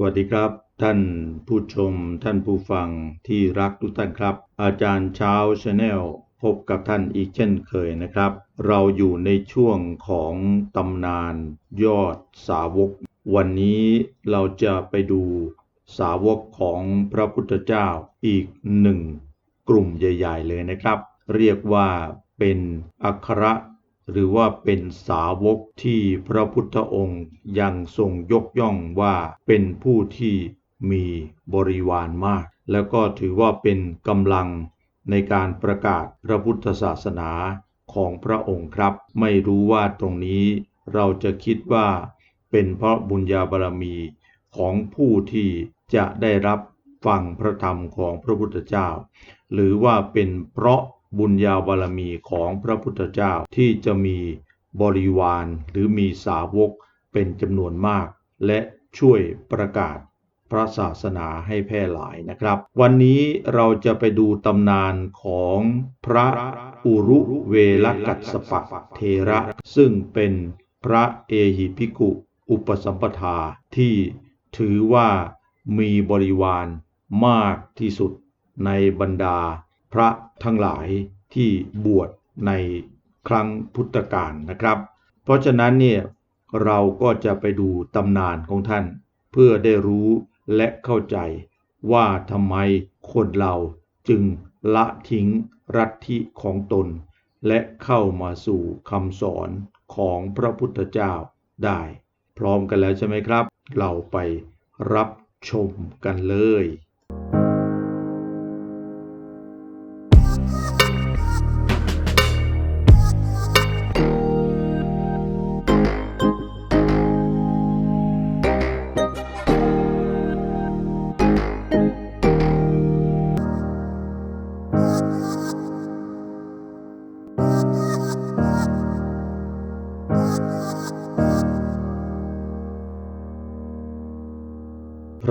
สวัสดีครับ ท่านผู้ชม ท่านผู้ฟังที่รักทุกท่านครับ อาจารย์เช้าชาแนลพบกับท่านอีกเช่นเคยนะครับ เราอยู่ในช่วงของตำนานยอดสาวก วันนี้เราจะไปดูสาวกของพระพุทธเจ้าอีกหนึ่งกลุ่มใหญ่ ๆ เลยนะครับ เรียกว่าเป็นอัคร หรือว่าเป็นสาวกที่พระพุทธองค์ยังทรงยกย่องว่าเป็นผู้ที่มีบริวารมาก แล้วก็ถือว่าเป็นกำลังในการประกาศพระพุทธศาสนาของพระองค์ครับ ไม่รู้ว่าตรงนี้เราจะคิดว่าเป็นเพราะบุญญาบารมีของผู้ที่จะได้รับฟังพระธรรมของพระพุทธเจ้า หรือว่าเป็นเพราะ บุญญาบารมีของพระพุทธเจ้าที่จะมีบริวารหรือมีสาวกเป็นจำนวนมาก และช่วยประกาศพระศาสนาให้แพร่หลายนะครับ วันนี้เราจะไปดูตำนานของพระอุรุเวลกัสปะเทระ ซึ่งเป็นพระเอหิภิกุ อุปสัมปทาที่ถือว่ามีบริวารมากที่สุดในบรรดา พระทั้งหลายที่บวชในครั้งพุทธกาลนะครับ เพราะฉะนั้นเนี่ยเราก็จะไปดูตำนานของท่าน เพื่อได้รู้และเข้าใจว่าทำไมคนเราจึงละทิ้งรัทธิของตน และเข้ามาสู่คำสอนของพระพุทธเจ้าได้ พร้อมกันแล้วใช่ไหมครับ เราไปรับชมกันเลย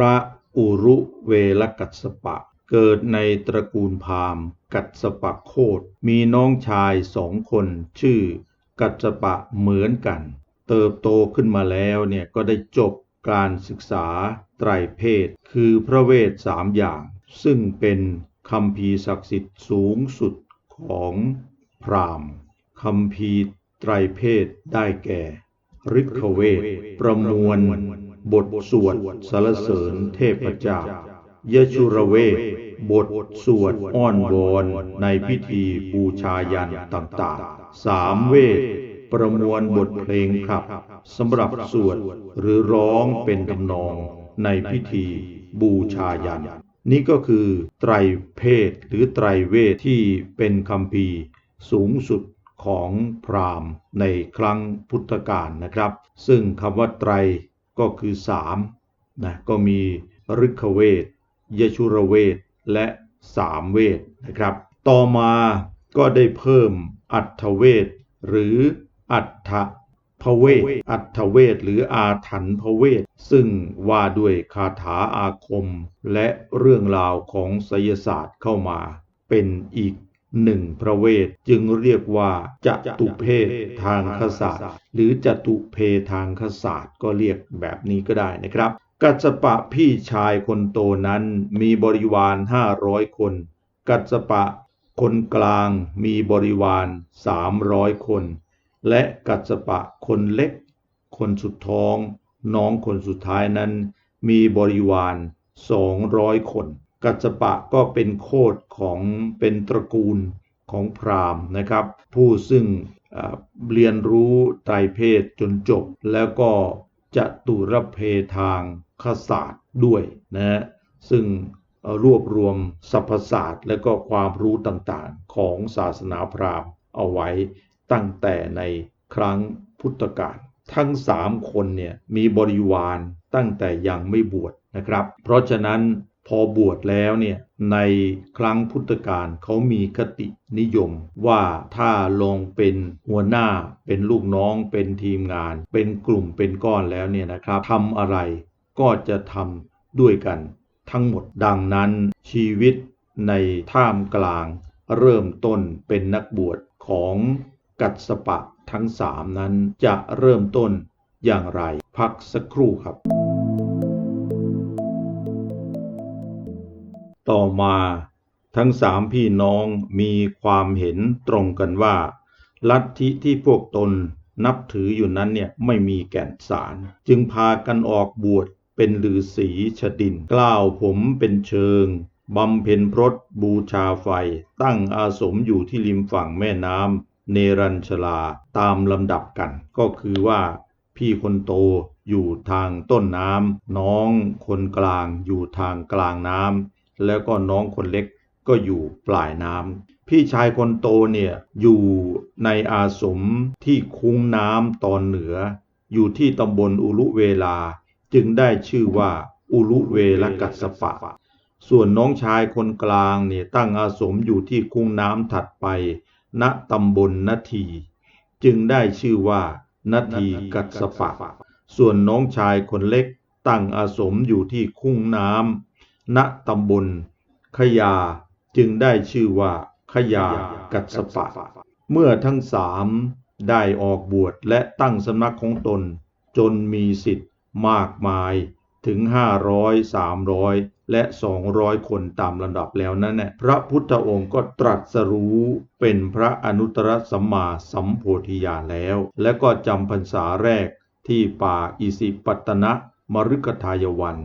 ระอุรุเวลกัสสปะ เกิดในตระกูลพราหมณ์ กัสสปะโคดมีน้องชายสองคนชื่อ กัสสปะเหมือนกัน เติบโตขึ้นมาแล้วเนี่ยก็ได้จบการศึกษาไตรเพศ คือพระเวทสามอย่าง ซึ่งเป็นคำพีศักดิ์สิทธิ์สูงสุดของพราหมณ์คำพีไตรเพศได้แก่ฤกขเวทประมวล บทสวดสรรเสริญเทพเจ้ายชุรเว บทสวดอ้อนวอนในพิธีบูชายันต่างๆสามเวท ประมวลบทเพลงขับสำหรับสวดหรือร้องเป็นทำนองในพิธีบูชายัน นี่ก็คือไตรเพศหรือไตรเวทที่เป็นคำพีสูงสุดของพราหมณ์ในครั้งพุทธกาลนะครับ ซึ่งคำว่าไตร ก็คือสามนะก็มีฤกขเวทยชุรเวทและสามเวทนะครับ ต่อมาก็ได้เพิ่มอัฏฐเวทหรืออัฏฐพเวทอัฏฐเวทหรืออาถรรพเวทซึ่งว่าด้วยคาถาอาคม และเรื่องราวของไสยศาสตร์เข้ามา เป็นอีก หนึ่งพระเวทจึงเรียกว่าจตุเพศทางคศาสตร์ หรือจตุเพทางคศาสตร์ก็เรียกแบบนี้ก็ได้นะครับ กัสสปะพี่ชายคนโตนั้นมีบริวารห้าร้อยคน กัสสปะคนกลางมีบริวารสามร้อยคน และกัสสปะคนเล็ก คนสุดท้อง น้องคนสุดท้ายนั้น มีบริวารสองร้อยคน กัสปะก็เป็นโคดของเป็นตระกูลของพราหมณ์นะครับ ผู้ซึ่งเรียนรู้ไตรเพศจนจบ แล้วก็จะตุรเพทางคศาสตร์ด้วยนะฮะซึ่งรวบรวมสรรพศาสตร์ และก็ความรู้ต่างๆ ของศาสนาพราหมณ์เอาไว้ตั้งแต่ในครั้งพุทธกาลทั้งสามคนเนี่ยมีบริวารตั้งแต่ยังไม่บวชนะครับ เพราะฉะนั้น พอบวชแล้วเนี่ยในครั้งพุทธกาลเขามีคตินิยมว่าถ้าลงเป็นหัวหน้าเป็นลูกน้องเป็นทีมงาน เป็นกลุ่มเป็นก้อนแล้วเนี่ยนะครับทำอะไรก็จะทำด้วยกัน ทั้งหมดดังนั้นชีวิตในท่ามกลาง เริ่มต้นเป็นนักบวชของกัสสปะทั้งสามนั้นจะเริ่มต้นอย่างไร พักสักครู่ครับ ต่อมาทั้งสามพี่น้องมีความเห็นตรงกันว่า ลัทธิที่พวกตนนับถืออยู่นั้นเนี่ยไม่มีแก่นสาร จึงพากันออกบวชเป็นฤาษีชดินกล้าวผมเป็นเชิงบำเพ็ญพรตบูชาไฟ ตั้งอาสมอยู่ที่ริมฝั่งแม่น้ำเนรัญชลาตามลำดับกัน ก็คือว่า พี่คนโตอยู่ทางต้นน้ำน้องคนกลางอยู่ทางกลางน้ำ แล้วก็น้องคนเล็กก็อยู่ปลายน้ำพี่ชายคนโตเนี่ยอยู่ในอาสมที่คุ้งน้ำตอนเหนือ อยู่ที่ตำบลอุลุเวลา จึงได้ชื่อว่าอุลุเวลกัสปะ ส่วนน้องชายคนกลางเนี่ยตั้งอาสมอยู่ที่คุ้งน้ำถัดไป ณตำบลนาที จึงได้ชื่อว่านาทีกัสสปะ ส่วนน้องชายคนเล็กตั้งอาสมอยู่ที่คุ้งน้ำ ณตำบลขยาจึงได้ชื่อว่าขยากัสสปะ เมื่อทั้งสามได้ออกบวชและตั้งสำนักของตน จนมีสิทธิ์มากมายถึง500 300และ200คนตามลำดับแล้วนั้นเนี่ยพระพุทธองค์ก็ตรัสรู้เป็นพระอนุตตรสัมมาสัมโพธิญาณแล้ว และก็จำพรรษาแรกที่ป่าอิสิปตนะมฤคทายวัน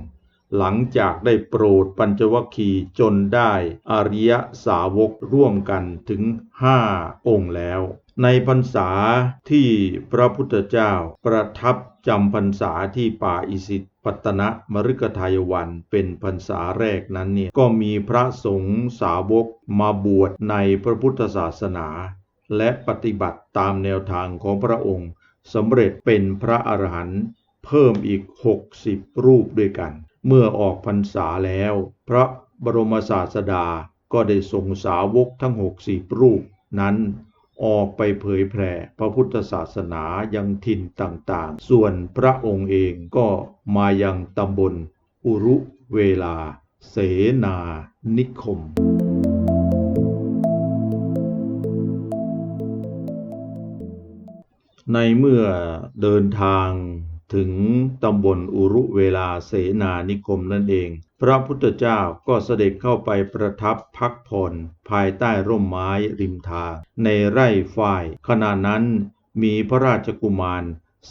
หลังจากได้โปรดปัญจวัคคีย์จนได้อริยสาวกร่วมกันถึงห้าองค์แล้ว ในพรรษาที่พระพุทธเจ้าประทับจำพรรษาที่ป่าอิสิตปตนะมฤคทายวันเป็นพรรษาแรกนั้นเนี่ยก็มีพระสงฆ์สาวกมาบวชในพระพุทธศาสนา และปฏิบัติตามแนวทางของพระองค์สำเร็จเป็นพระอรหันต์เพิ่มอีก 60 รูปด้วยกัน เมื่อออกพรรษาแล้ว พระบรมศาสดาก็ได้ทรงสาวกทั้ง60รูปนั้นออกไปเผยแผ่พระพุทธศาสนายังถิ่นต่างๆ ส่วนพระองค์เองก็มายังตำบลอุรุเวลา เสนานิคม ในเมื่อเดินทาง ถึงตำบลอุรุเวลาเสนานิคมนั่นเอง พระพุทธเจ้าก็เสด็จเข้าไปประทับพักผ่อนภายใต้ร่มไม้ริมทางในไร่ฝ้าย ขณะนั้นมีพระราชกุมาร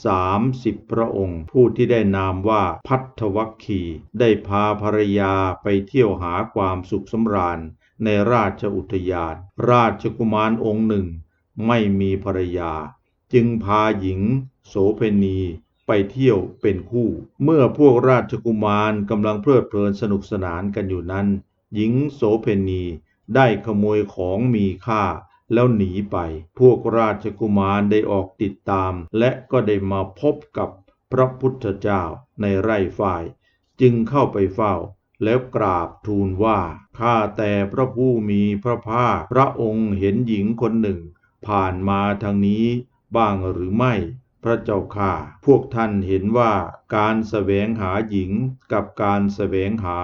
สามสิบพระองค์ ผู้ที่ได้นามว่าพัทธวัคคี ได้พาภรรยาไปเที่ยวหาความสุขสำราญในราชอุทยาน ราชกุมารองค์หนึ่ง ไม่มีภรรยา จึงพาหญิง โสเพณี ไปเที่ยวเป็นคู่ เมื่อพวกราชกุมารกำลังเพลิดเพลินสนุกสนานกันอยู่นั้น หญิงโสเพณีได้ขโมยของมีค่าแล้วหนีไป พวกราชกุมารได้ออกติดตาม และก็ได้มาพบกับพระพุทธเจ้าในไร่ฝ้าย จึงเข้าไปเฝ้า แล้วกราบทูลว่า ข้าแต่พระผู้มีพระภาค พระองค์เห็นหญิงคนหนึ่ง ผ่านมาทางนี้บ้างหรือไม่ พระเจ้าข้าพวกท่านเห็นว่าการแสวงหาหญิงกับการแสวงหา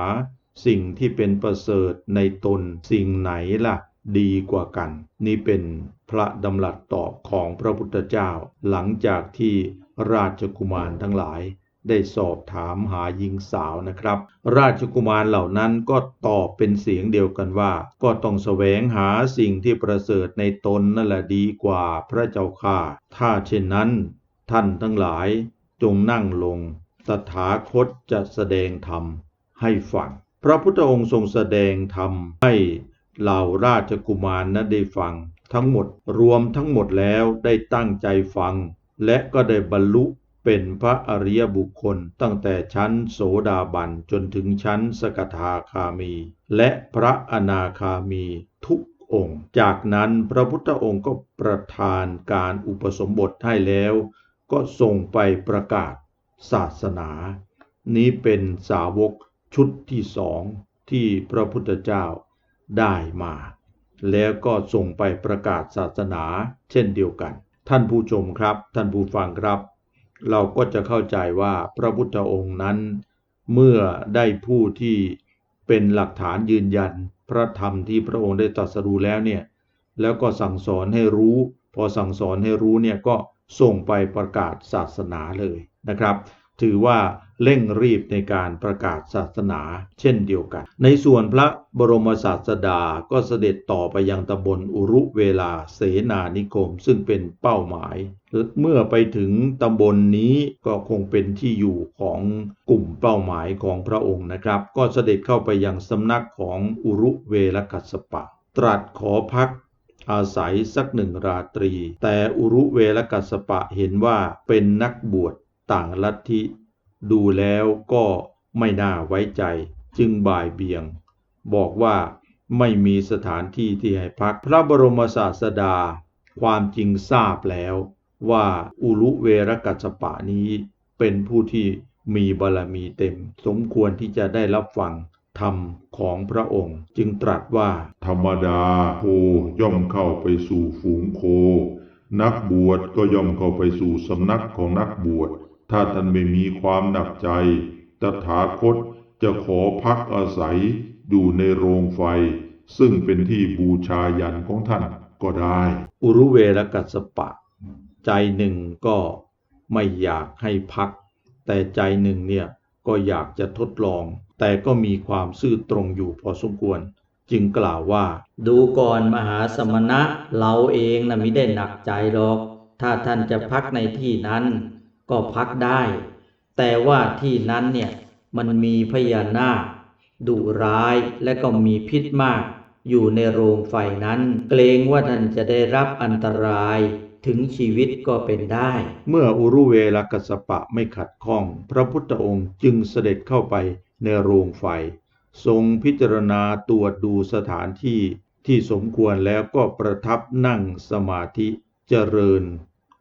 สิ่งที่เป็นประเสริฐในตนสิ่งไหนล่ะ ดีกว่ากัน นี่เป็นพระดำรัสตอบของพระพุทธเจ้า หลังจากที่ราชกุมารทั้งหลาย ได้สอบถามหาหญิงสาวนะครับ ราชกุมารเหล่านั้นก็ตอบเป็นเสียงเดียวกันว่า ก็ต้องแสวงหาสิ่งที่ประเสริฐในตนนั่นแหละดีกว่าพระเจ้าค่าถ้าเช่นนั้น ท่านทั้งหลายจงนั่งลง ตถาคตจะแสดงธรรมให้ฟัง พระพุทธองค์ทรงแสดงธรรมให้เหล่าราชกุมารนั้นได้ฟัง ทั้งหมดรวมทั้งหมดแล้วได้ตั้งใจฟัง และก็ได้บรรลุเป็นพระอริยบุคคลตั้งแต่ชั้นโสดาบันจนถึงชั้นสกทาคามี และพระอนาคามีทุกองค์ จากนั้นพระพุทธองค์ก็ประทานการอุปสมบทให้แล้ว ก็ส่งไปประกาศศาสนา นี้เป็นสาวกชุดที่สองที่พระพุทธเจ้าได้มา แล้วก็ส่งไปประกาศศาสนาเช่นเดียวกัน ท่านผู้ชมครับ ท่านผู้ฟังครับ เราก็จะเข้าใจว่าพระพุทธองค์นั้น เมื่อได้ผู้ที่เป็นหลักฐานยืนยัน พระธรรมที่พระองค์ได้ตรัสรู้แล้วเนี่ยแล้วก็สั่งสอนให้รู้ พอสั่งสอนให้รู้เนี่ยก็ ส่งไปประกาศศาสนาเลยนะครับ ถือว่าเร่งรีบในการประกาศศาสนาเช่นเดียวกัน ในส่วนพระบรมศาสดาก็เสด็จต่อไปยังตำบลอุรุเวลาเสนานิคม ซึ่งเป็นเป้าหมาย เมื่อไปถึงตำบลนนี้ก็คงเป็นที่อยู่ของกลุ่มเป้าหมายของพระองค์นะครับ ก็เสด็จเข้าไปยังสำนักของอุรุเวลกัสสปะ ตรัสขอพัก อาศัยสักหนึ่งราตรี แต่อุรุเวลกัสปะเห็นว่าเป็นนักบวชต่างลัทธิ ดูแล้วก็ไม่น่าไว้ใจ จึงบ่ายเบี่ยง บอกว่าไม่มีสถานที่ที่ให้พักพระบรมศาสดา ความจริงทราบแล้วว่าอุรุเวรกัสสปะนี้เป็นผู้ที่มีบารมีเต็ม สมควรที่จะได้รับฟัง ธรรมของพระองค์จึงตรัสว่า ธรรมดาโคย่อมเข้าไปสู่ฝูงโค นักบวชก็ย่อมเข้าไปสู่สำนักของนักบวช ถ้าท่านไม่มีความหนักใจ ตถาคตจะขอพักอาศัยอยู่ในโรงไฟ ซึ่งเป็นที่บูชายันของท่านก็ได้ อุรุเวรกัสสปะ ใจหนึ่งก็ไม่อยากให้พัก แต่ใจหนึ่งเนี่ย ก็อยากจะทดลอง แต่ก็มีความซื่อตรงอยู่พอสมควร จึงกล่าวว่า ดูก่อนมหาสมณะเราเองนะมิได้หนักใจหรอก ถ้าท่านจะพักในที่นั้น ก็พักได้ แต่ว่าที่นั้นเนี่ยมันมีพญานาคดุร้ายและก็มีพิษมาก อยู่ในโรงไฟนั้น เกรงว่าท่านจะได้รับอันตรายถึงชีวิตก็เป็นได้ เมื่ออุรุเวลกัสปะไม่ขัดข้อง พระพุทธองค์จึงเสด็จเข้าไปในโรงไฟ ทรงพิจารณาตรวจดูสถานที่ที่สมควรแล้วก็ประทับนั่งสมาธิเจริญ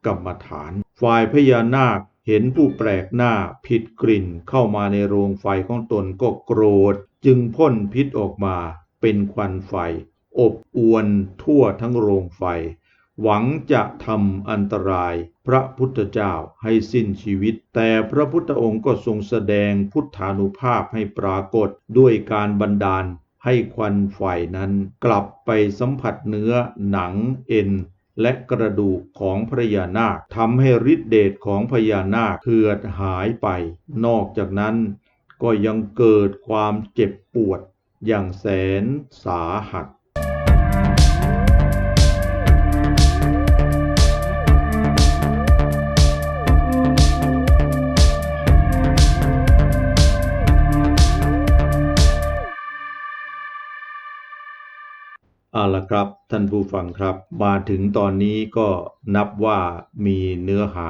กรรมฐาน ฝ่ายพญานาคเห็นผู้แปลกหน้าผิดกลิ่นเข้ามาในโรงไฟของตนก็โกรธ จึงพ่นพิษออกมา เป็นควันไฟ อบอวนทั่วทั้งโรงไฟ หวังจะทำอันตรายพระพุทธเจ้าให้สิ้นชีวิต แต่พระพุทธองค์ก็ทรงแสดงพุทธานุภาพให้ปรากฏด้วยการบันดาลให้ควันไฟนั้นกลับไปสัมผัสเนื้อหนังเอ็นและกระดูกของพญานาคทำให้ฤทธิเดชของพญานาคเหือดหายไป นอกจากนั้นก็ยังเกิดความเจ็บปวด อย่างแสนสาหัสเอาละครับท่านผู้ฟังครับ มาถึงตอนนี้ก็นับว่ามีเนื้อหา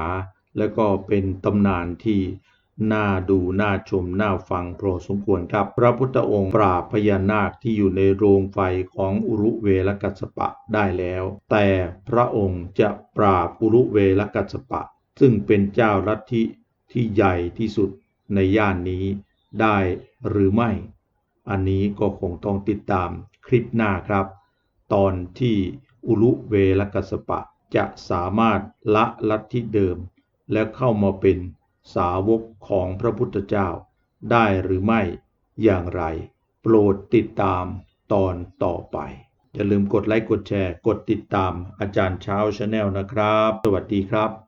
และก็เป็นตำนานที่ น่าดูน่าชมน่าฟังพอสมควรครับ พระพุทธองค์ปราบพญานาคที่อยู่ในโรงไฟของอุรุเวลกัสปะได้แล้ว แต่พระองค์จะปราบอุรุเวลกัสปะ ซึ่งเป็นเจ้าลัทธิที่ใหญ่ที่สุดในย่านนี้ได้หรือไม่ อันนี้ก็คงต้องติดตามคลิปหน้าครับ ตอนที่อุลุเวลกัสปะจะสามารถละลัทธิเดิม และเข้ามาเป็น สาวกของพระพุทธเจ้าได้หรือไม่อย่างไร โปรดติดตามตอนต่อไป อย่าลืมกดไลค์กดแชร์ กดติดตามอาจารย์เช้าชาแนลนะครับ สวัสดีครับ